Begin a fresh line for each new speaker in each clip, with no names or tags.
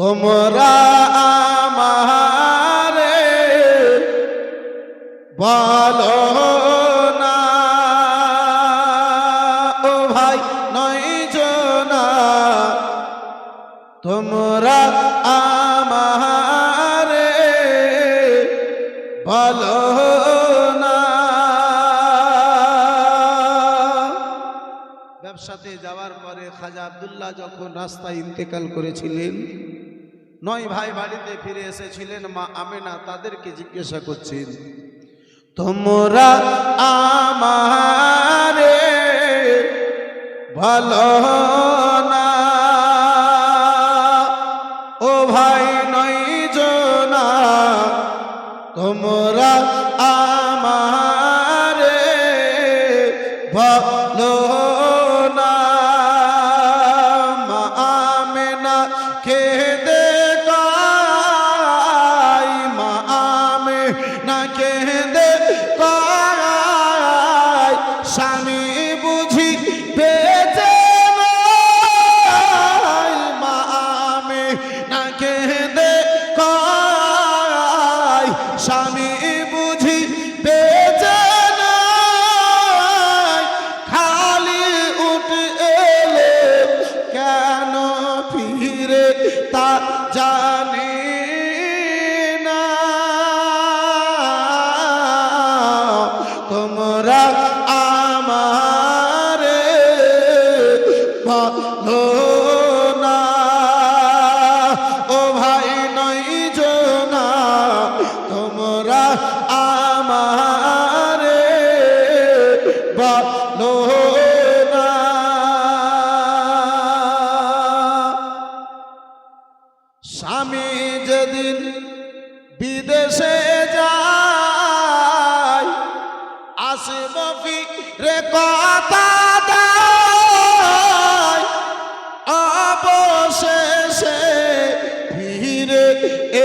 তোমরা আমারে বলো না। ভাই, নয় জনা। তোমরা আমারে বলো না। ব্যবসাতে যাওয়ার পরে খাজা আব্দুল্লাহ যখন রাস্তায় ইন্তেকাল করেছিলেন নয় ভাই বাড়িতে ফিরে এসেছিলেন মা আমেনা তাদেরকে জিজ্ঞাসা করছেন তোমরা আমারে ভালো তা ফিরে কথা অবশেষে ফিরে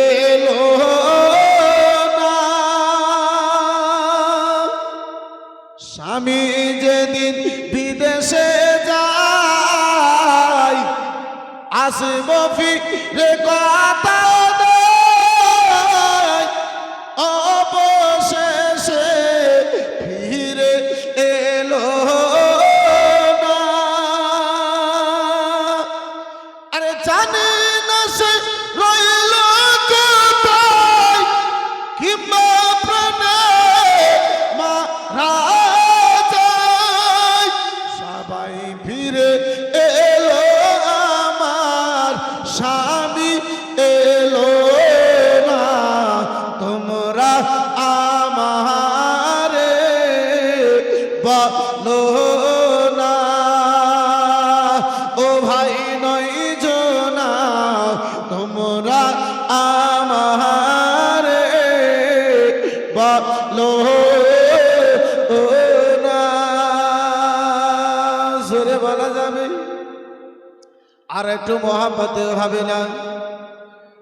এলো স্বামী যেদিন বিদেশে যায় কথা তোমরা বলো যাবে? আর একটু মহাব্বতে ভাবে না।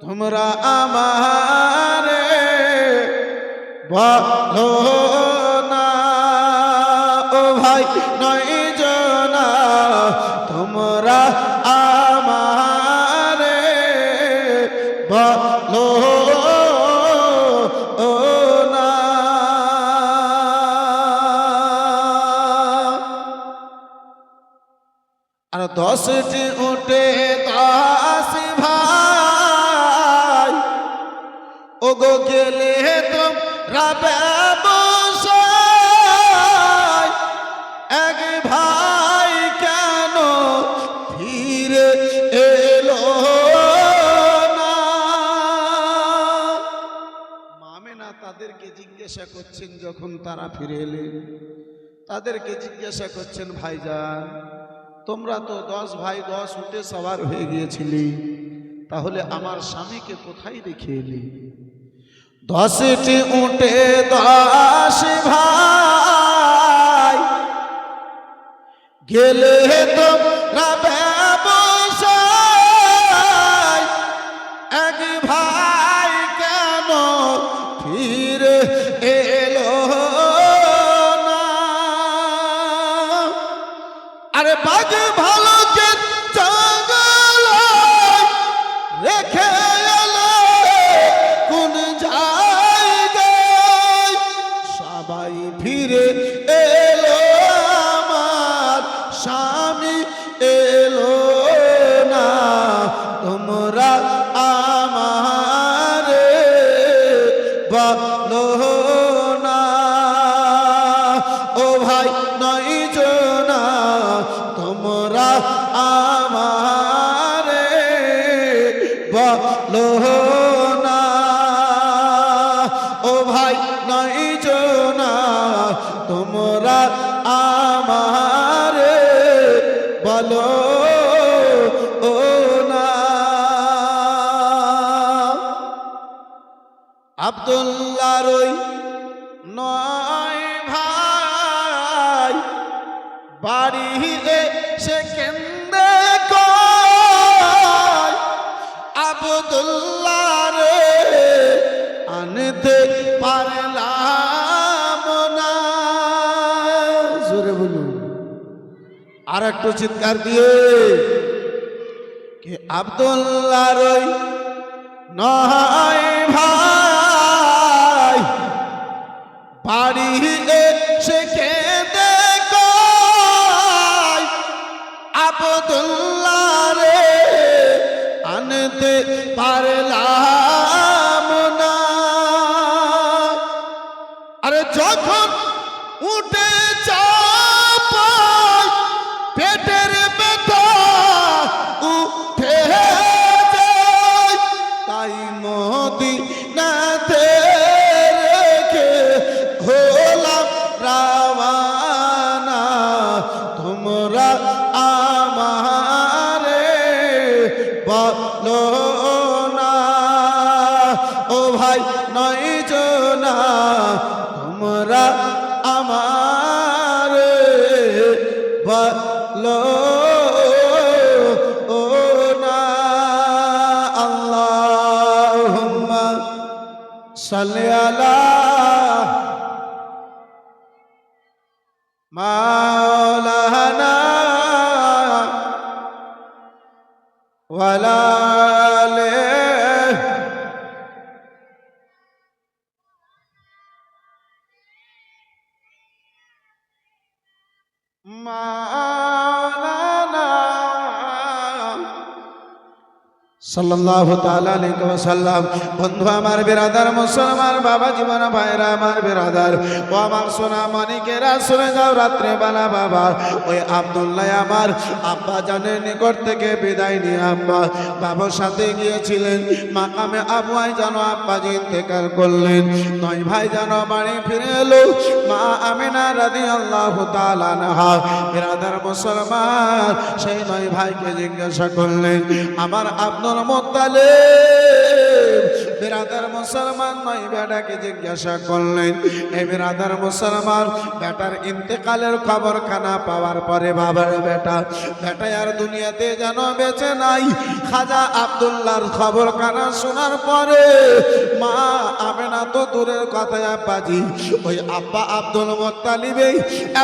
তোমরা আমারে না। ও ভাই, নয় জনা, তোমরা আর দশটি উঠে দশ ভাই ও গো গেলে তো রাবে এক ভাই কেন ফিরে এলো না? মামেনা তাদেরকে জিজ্ঞাসা করছেন যখন তারা ফিরে এলেন। তাদেরকে জিজ্ঞাসা করছেন, ভাইজান তোমরা তো দশ ভাই দশ উঠে সবার হয়ে গিয়েছিলি। তাহলে আমার স্বামীকে কোথায় রেখে এলি? দশটি উঠে দশ ভাই। গেলে তো আব্দুল্লাহর ওই নয় ভাই বাড়ি সে কেন্দ্রে কয়? আবদুল্লাহ রে আনতে পারলাম না। জোরে বলুন। আর একটু চিৎকার দিয়ে কে আবদুল্লাহ রই নয় ভাই বাড়ি সে কেঁদে কয় আবদুল্লাহ রে আনতে পারলাম বলো ও না আল্লাহুম্মা সাল্লি আলা আলাইহি ওয়াসাল্লাম। বন্ধু, আমার বিরাদার মুসলমান বাবা জীবন ভাইরা, আমার বিরাদার। ও আমার সোনা মানিকেরা, শুনে যাও রাত্রে বেলা বাবা। ওই আব্দুল্লাহ আমার আব্বা জানের নিকট থেকে বিদায় নিয়ে আব্বা বাবার সাথে গিয়েছিলেন। মাকামে আবুয়াই যেন আব্বা যে ইন্তেকাল করলেন। নয় ভাই যেন বাড়ি ফিরে এলো। মা আমিনা রাদি আল্লাহ তালানহা বিরাদার মুসলমান, সেই নয় ভাইকে জিজ্ঞাসা করলেন, আমার আব্দুল মোত্তালে বিরাদার মুসলমান নয় বেটাকে জিজ্ঞাসা করলেন এই বিরাদার মুসলমান, বেটার ইন্তেকালের খবর খানা পাওয়ার পরে বাবার বেটা বেটা আর দুনিয়াতে যেন বেঁচে নাই। খাজা আব্দুল্লাহর খবর খানা শোনার পরে, মা, আমেনা তো দূরের কথায় আব্বাজি, ওই আব্বা আব্দুল মোত্তালিবে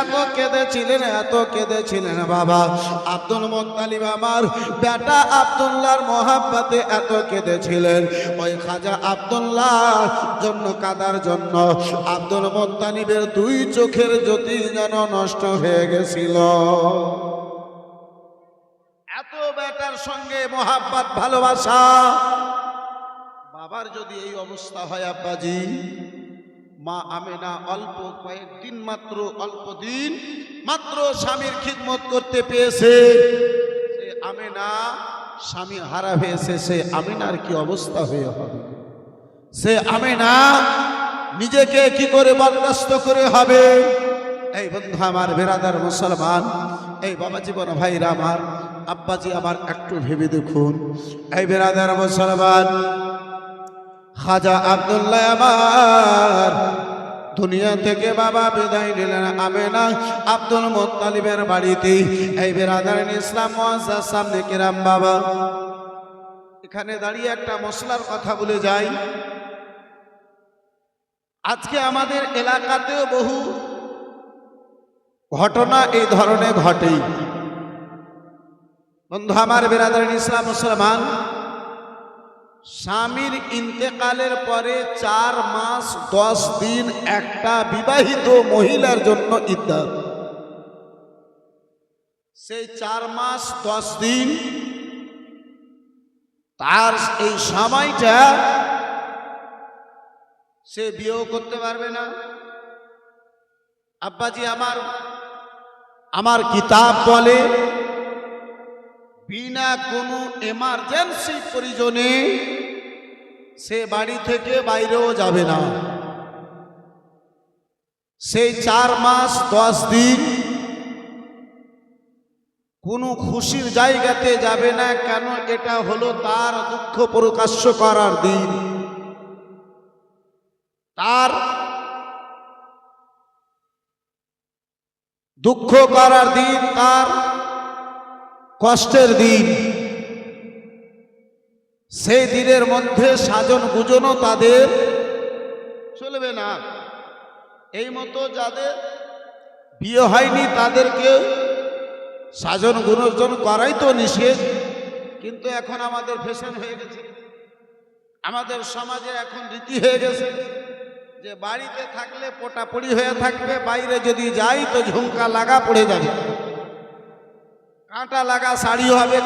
এত কেঁদেছিলেন এত কেঁদেছিলেন বাবা। আব্দুল মোত্তালিব আমার বেটা আব্দুল্লাহর মহাব্বাতে এত কেঁদেছিলেন। ওই খাজা আব্দুল্লাহ জন্য, কাদার জন্য। আব্দুল মোত্তালিবের দুই চোখের জ্যোতি যেন নষ্ট হয়ে গেছিল। এত বেটার সঙ্গে মহাব্বাত, ভালোবাসা। বাবার যদি এই অবস্থা হয়, আব্বাজি, মা আমেনা অল্প কয়েকদিন মাত্র, অল্প দিন মাত্র স্বামীর খিদমত করতে পেয়েছে। আমেনা স্বামী হারা হয়েছে, সে আমিনার কি অবস্থা হয়ে হবে? সে আমি না, নিজেকে কি করে বরদাস্ত করে হবে? এই বন্ধু আমার বেরাদার মুসলমান, এই বাবা জীবন ভাইরা আমার, আব্বাজি আমার একটু ভেবে দেখুন। এই বেরাদার মুসলমান, খাজা আব্দুল্লাহ আমার, দুনিয়া থেকে বাবা বিদায় নিলেন আমেনা আব্দুল মোত্তালিবের বাড়িতে এই বেরাদার ইসলাম সামনে কিরাম বাবা। এখানে দাঁড়িয়ে একটা মশলার কথা বলে যাই। আজকে আমাদের এলাকাতেও বহু ঘটনা এই ধরনের ঘটেই। বন্ধু, আমার বেরাদার ইসলাম মুসলমান, স্বামীর ইন্তেকালের পরে চার মাস দশ দিন একটা বিবাহিত মহিলার জন্য ইদ্যাত সেই চার মাস দশ দিন তার এই সময়টা সে বিয়েও করতে পারবে না। আব্বাজি আমার আমার কিতাব বলে, বিনা কোনো এমার্জেন্সি প্রয়োজনে সে বাড়ি থেকে বাইরেও যাবে না। সেই চার মাস, দশ দিন কোনো খুশির জায়গাতে যাবে না, কেন এটা হলো তার দুঃখ প্রকাশ্য করার দিন। তার দুঃখ করার দিন, তার কষ্টের দিন। সেই দিনের মধ্যে সাজন গুজনও তাদের চলবে না। এই মতো যাদের বিয়ে হয়নি, তাদেরকে সাজন গুণজন করাই তো নিষেধ। কিন্তু এখন আমাদের ফ্যাশন হয়ে গেছে। আমাদের সমাজে এখন রীতি হয়ে গেছে যে বাড়িতে থাকলে পোটাপড়ি হয়ে থাকবে, বাইরে যদি যাই তো ঝুমকা লাগা পড়ে যাবে। কাঁটা লাগা শাড়ি হবে